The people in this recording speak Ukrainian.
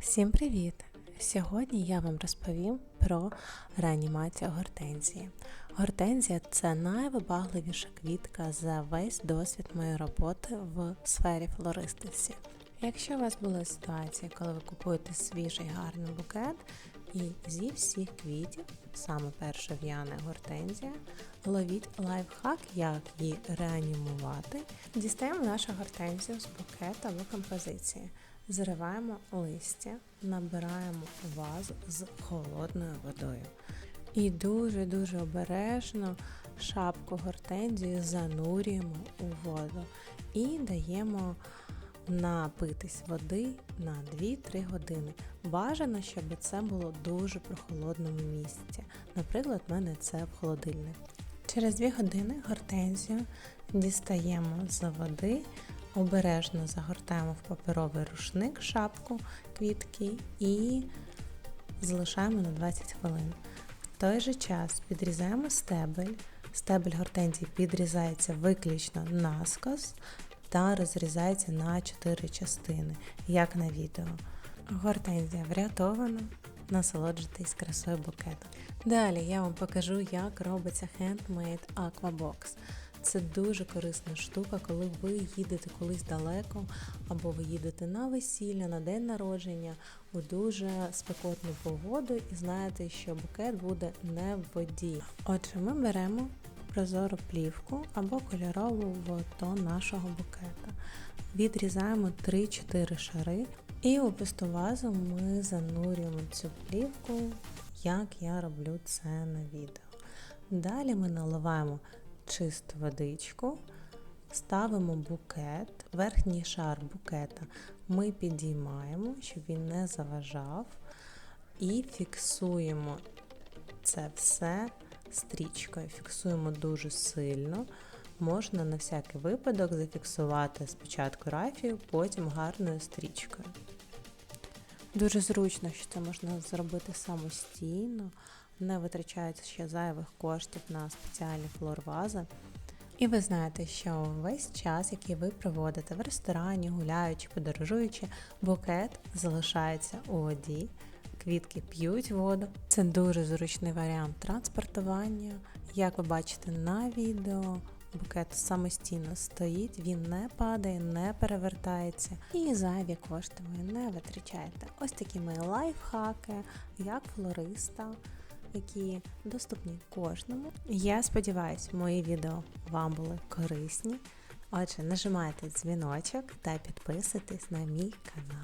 Всім привіт! Сьогодні я вам розповім про реанімацію гортензії. Гортензія це найвибагливіша квітка за весь досвід моєї роботи в сфері флористиці. Якщо у вас були ситуації, коли ви купуєте свіжий гарний букет, і зі всіх квітів, саме перша в'яна гортензія, ловіть лайфхак, як її реанімувати. Дістаємо нашу гортензію з букета або композиції. Зриваємо листя, набираємо вазу з холодною водою. І дуже-дуже обережно шапку гортензії занурюємо у воду і даємо напитись води на 2-3 години. Бажано, щоб це було дуже прохолодному місці. Наприклад, в мене це в холодильник. Через 2 години гортензію дістаємо з води, обережно загортаємо в паперовий рушник шапку квітки і залишаємо на 20 хвилин. В той же час підрізаємо стебель. Стебель гортензії підрізається виключно наскос та розрізається на 4 частини, як на відео. Гортензія врятована, насолоджуйтесь красою букету. Далі я вам покажу, як робиться Handmade Aquabox. Це дуже корисна штука, коли ви їдете колись далеко, або ви їдете на весілля, на день народження у дуже спекотну погоду і знаєте, що букет буде не в воді. Отже, ми беремо прозору плівку або кольорову в нашого букета. Відрізаємо 3-4 шари і у пусту вазу ми занурюємо цю плівку, як я роблю це на відео. Далі ми наливаємо чисту водичку, ставимо букет, верхній шар букета ми підіймаємо, щоб він не заважав, і фіксуємо це все стрічкою. Фіксуємо дуже сильно. Можна на всякий випадок зафіксувати спочатку рафію, потім гарною стрічкою. Дуже зручно, що це можна зробити самостійно, не витрачається ще зайвих коштів на спеціальні флорвази. І ви знаєте, що весь час, який ви проводите в ресторані, гуляючи, подорожуючи, букет залишається у воді, квітки п'ють воду. Це дуже зручний варіант транспортування. Як ви бачите на відео, букет самостійно стоїть, він не падає, не перевертається і зайві кошти ви не витрачаєте. Ось такі мої лайфхаки, як флориста, які доступні кожному. Я сподіваюся, мої відео вам були корисні. Отже, нажимайте дзвіночок та підписуйтесь на мій канал.